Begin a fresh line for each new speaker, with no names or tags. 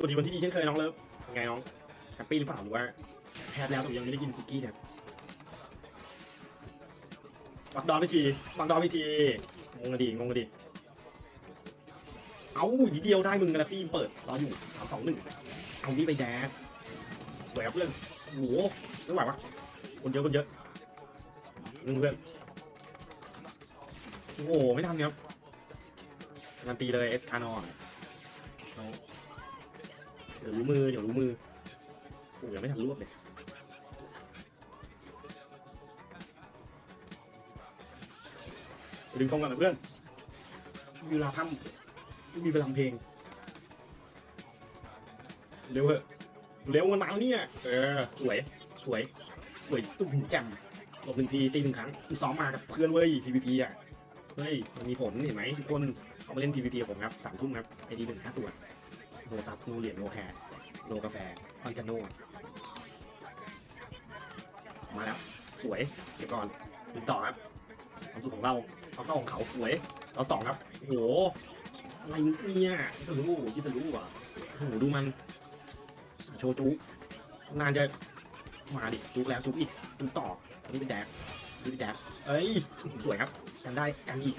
สวัสดีวันที่ดีเช่นเคยน้องเลิฟไงน้องแฮปปี้หรือเปล่าหรือว่าแพ้แล้วแต่ยังไม่ได้กินซุกี้เนี่ยปักดอนพิธีปักดอนพิธีงงกันดิงงกันดิเอาทีเดียวได้มึงกระที่เปิดรออยู่สามสองหนึ่งเอานี่ไปแดกสวยครับเพื่อนโหไม่ไหววะคนเยอะคนเยอะนึงเพื่อนโอ้โหไม่ทันครับการนตีเลยเอสคานอน เอาเดี๋ยวรู้มือเดี๋ยวรู้มือโอ้ยังไม่ทันรวบเลยดึงกล้องกันนะเพื่อนมีเวลาทำมีเวลาทำเพลง เร็วเหอะเร็วมันมาแล้วเนี่ย เออ สวย สวย สวยตุ้มแจ่มหลบหนึ่งทีตีหนึ่งครั้งซ้อมมากับเพื่อนเว้ย PVP อะ เฮ้ย มันมีผลเห็นไหมทุกคนเขามาเล่น PVP กับผมครับสามทุ่มครับไอดีหนึ่งห้าตัว โนซับโนเหรียญโนแคร์โนกาแฟออนกาโนมาแล้ว สวย เดี๋ยวก่อนติดต่อครับความสุขของเราควาเข้าของเขาสวย เราสองครับ โอ้โห อะไรเนี่ยที่จะรู้ที่จะรู้อะโอ้โหดูมัน โชว์จุกนานจะมาดิจุกแล้วจุกอีกจุกต่ออันนี้เป็นแดกอันนี้เป็นแดกเอ้ย สวยครับกันได้กันอีก